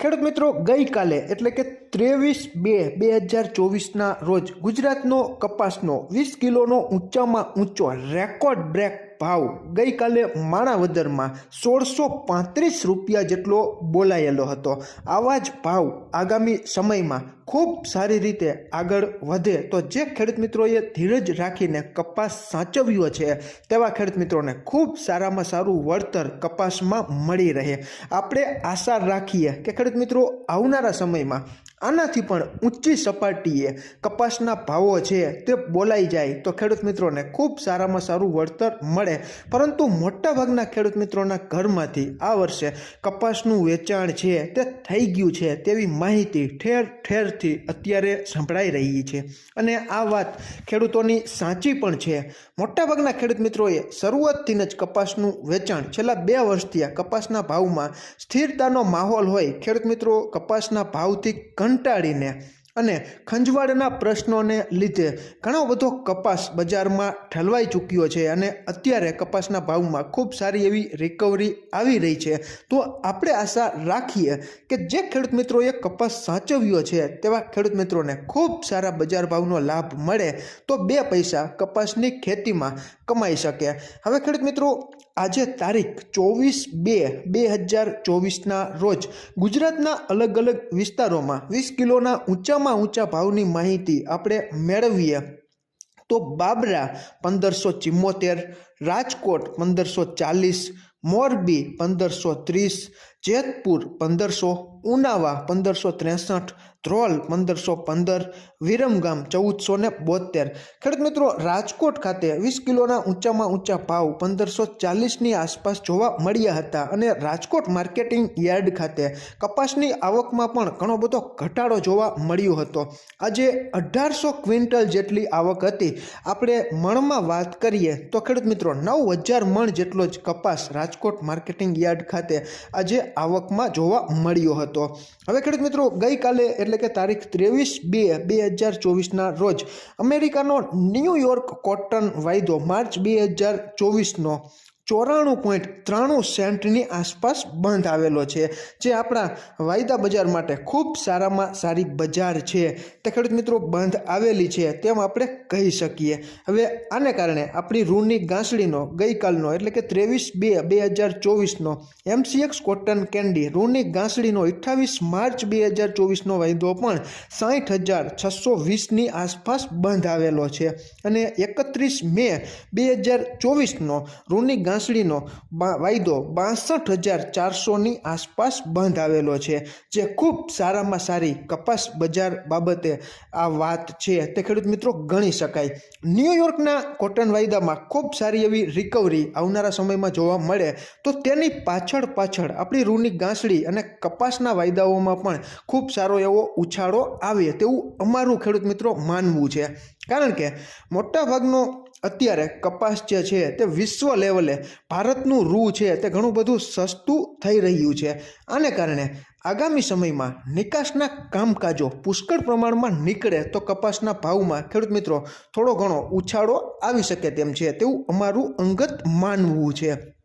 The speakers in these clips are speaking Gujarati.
ખેડૂત મિત્રો, ગઈકાલે એટલે કે ત્રેવીસ બે બે હજાર ચોવીસના રોજ ગુજરાતનો કપાસનો વીસ કિલોનો ઊંચામાં ઊંચો રેકોર્ડ બ્રેક ભાવ ગઈકાલે માણાવદરમાં સોળસો પાંત્રીસ રૂપિયા જેટલો બોલાયેલો હતો. આવા જ ભાવ આગામી સમયમાં ખૂબ સારી રીતે આગળ વધે તો જે ખેડૂત મિત્રોએ ધીરજ રાખીને કપાસ સાચવ્યો છે, તેવા ખેડૂત મિત્રોને ખૂબ સારામાં સારું વળતર કપાસમાં મળી રહે. આપણે આશા રાખીએ કે ખેડૂત મિત્રો આવનારા સમયમાં આનાથી પણ ઊંચી સપાટીએ કપાસના ભાવો છે તે બોલાઈ જાય તો ખેડૂત મિત્રોને ખૂબ સારામાં સારું વળતર મળે. પરંતુ મોટાભાગના ખેડૂત મિત્રોના ઘરમાંથી આ વર્ષે કપાસનું વેચાણ છે તે થઈ ગયું છે તેવી માહિતી ઠેર ઠેરથી અત્યારે સંભળાઈ રહી છે. અને આ વાત ખેડૂતોની સાચી પણ છે. મોટાભાગના ખેડૂત મિત્રોએ શરૂઆતથી જ કપાસનું વેચાણ છેલ્લા બે વર્ષથી આ કપાસના ભાવમાં સ્થિરતાનો માહોલ હોય. ખેડૂત મિત્રો, કપાસના ભાવથી કંટાળીને અને ખંજવાળના પ્રશ્નોને લીધે ઘણો બધો કપાસ બજારમાં ઠલવાઈ ચૂક્યો છે અને અત્યારે કપાસના ભાવમાં ખૂબ સારી એવી રિકવરી આવી રહી છે. તો આપણે આશા રાખીએ કે જે ખેડૂત મિત્રોએ કપાસ સાચવ્યો છે તેવા ખેડૂત મિત્રોને ખૂબ સારા બજાર ભાવનો લાભ મળે તો બે પૈસા કપાસની ખેતીમાં કમાઈ શકે. હવે ખેડૂત મિત્રો આજે તારીખ ચોવીસ બે બે હજાર ચોવીસના રોજ ગુજરાતના અલગ અલગ વિસ્તારોમાં વીસ કિલોના ઊંચામાં ઊંચા ભાવની માહિતી આપણે મેળવીએ. તો બાબરા પંદરસો ચિમ્મોતેર, રાજકોટ પંદરસો ચાલીસ, મોરબી પંદરસો ત્રીસ, જેતપુર પંદરસો, ઉનાવા પંદરસો ત્રેસઠ ધ્રોલ પંદરસો પંદર વિરમગામ ચૌદસો ને બોતેર ખેડૂત મિત્રો, રાજકોટ ખાતે વીસ કિલોના ઊંચામાં ઊંચા ભાવ પંદરસો ચાલીસની આસપાસ જોવા મળ્યા હતા અને રાજકોટ માર્કેટિંગ યાર્ડ ખાતે કપાસની આવકમાં પણ ઘણો બધો ઘટાડો જોવા મળ્યો હતો. આજે અઢારસો ક્વિન્ટલ જેટલી આવક હતી. આપણે મણમાં વાત કરીએ તો ખેડૂત મિત્રો, નવ હજાર મણ જેટલો જ કપાસ રાજકોટ માર્કેટિંગ યાર્ડ ખાતે આજે આવકમાં જોવા મળ્યો હતો. હવે ખેડૂત મિત્રો, ગઈકાલે એટલે કે તારીખ ત્રેવીસ બે બે હજાર ચોવીસના રોજ અમેરિકાનો ન્યૂયોર્ક કોટન વાયદો માર્ચ બે હજાર ચોવીસનો ચોરાણું પોઈન્ટ ત્રાણું સેન્ટની આસપાસ બંધ આવેલો છે, જે આપણા વાયદા બજાર માટે ખૂબ સારામાં સારી બજાર છે. તે ખેડૂત મિત્રો, બંધ આવેલી છે તેમ આપણે કહી શકીએ. હવે આને કારણે આપણી રૂની ગાંસડીનો ગઈકાલનો એટલે કે ત્રેવીસ બે બે હજાર ચોવીસનો એમસીએક્સ કોટન કેન્ડી રૂની ગાંસડીનો અઠ્ઠાવીસ માર્ચ બે હજાર ચોવીસનો વાયદો પણ સાઠ હજાર છસો વીસની આસપાસ બંધ આવેલો છે. અને એકત્રીસ મે બે હજાર ચોવીસનો રૂની ગાંસડીનો બા- વાયદો બાસઠ હજાર ચારસોની આસપાસ બંધ આવેલો છે, જે ખૂબ સારામાં સારી કપાસ બજાર બાબતે આ વાત છે. તે ખેડૂત મિત્રો ગણી શકાય. ન્યૂયોર્કના કોટન વાયદામાં ખૂબ સારી એવી રિકવરી આવનારા સમયમાં જોવા મળે તો તેની પાછળ પાછળ આપણી રૂની ગાંસડી અને કપાસના વાયદાઓમાં પણ ખૂબ સારો એવો ઉછાળો આવે તેવું અમારું ખેડૂત મિત્રો માનવું છે. કારણ કે મોટાભાગનો અત્યારે કપાસ જે છે તે વિશ્વ લેવલે ભારતનું રૂ છે તે ઘણું બધું સસ્તું થઈ રહ્યું છે. આને કારણે આગામી સમયમાં નિકાસના કામકાજો પુષ્કળ પ્રમાણમાં નીકળે તો કપાસના ભાવમાં ખેડૂત મિત્રો થોડો ઘણો ઉછાળો આવી શકે તેમ છે તેવું અમારું અંગત માનવું છે.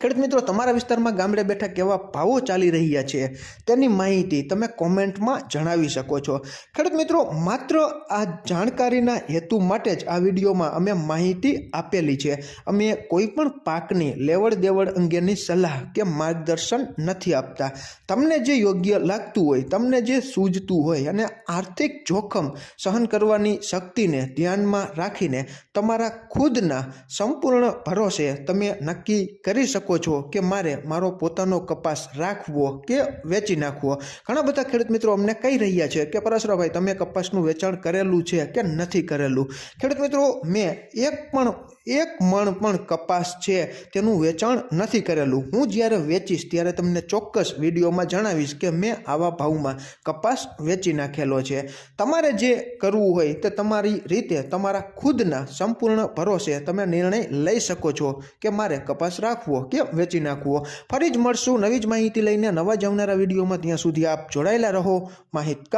ખેડૂત મિત્રો, તમારા વિસ્તારમાં ગામડે બેઠા કેવા ભાવો ચાલી રહ્યા છે તેની માહિતી તમે કોમેન્ટમાં જણાવી શકો છો. ખેડૂત મિત્રો, માત્ર આ જાણકારીના હેતુ માટે જ આ વિડીયોમાં અમે માહિતી આપેલી છે. અમે કોઈ પણ પાકની લેવડ દેવડ અંગેની સલાહ કે માર્ગદર્શન નથી આપતા. તમને જે યોગ્ય લાગતું હોય, તમને જે સૂઝતું હોય અને આર્થિક જોખમ સહન કરવાની શક્તિને ધ્યાનમાં રાખીને તમારા ખુદના સંપૂર્ણ ભરોસે તમે નક્કી કરી શકો છો કે મારે મારો પોતાનો કપાસ રાખવો કે વેચી નાખવો? ઘણા બધા ખેડૂત મિત્રો અમને કહી રહ્યા છે કે, પરાશરાભાઈ, તમે કપાસનું વેચાણ કરેલું છે કે નથી કરેલું? ખેડૂત મિત્રો, મેં એક પણ, એક મણ પણ કપાસ છે તેનું વેચાણ નથી કરેલું. હું જ્યારે વેચીશ ત્યારે તમને ચોક્કસ વિડીયોમાં જણાવીશ કે મેં આવા ભાવમાં કપાસ વેચી નાખેલો છે. તમારે જે કરવું હોય તે તમારી રીતે, તમારા ખુદના સંપૂર્ણ ભરોસે તમે નિર્ણય લઈ શકો છો કે મારે કપાસ રાખવો કે વેચી નાખવો ફરી જ મળશું નવી જ માહિતી લઈને નવા જ આવનારા વિડીયોમાં. ત્યાં સુધી આપ જોડાયેલા રહો. માહિતગાર.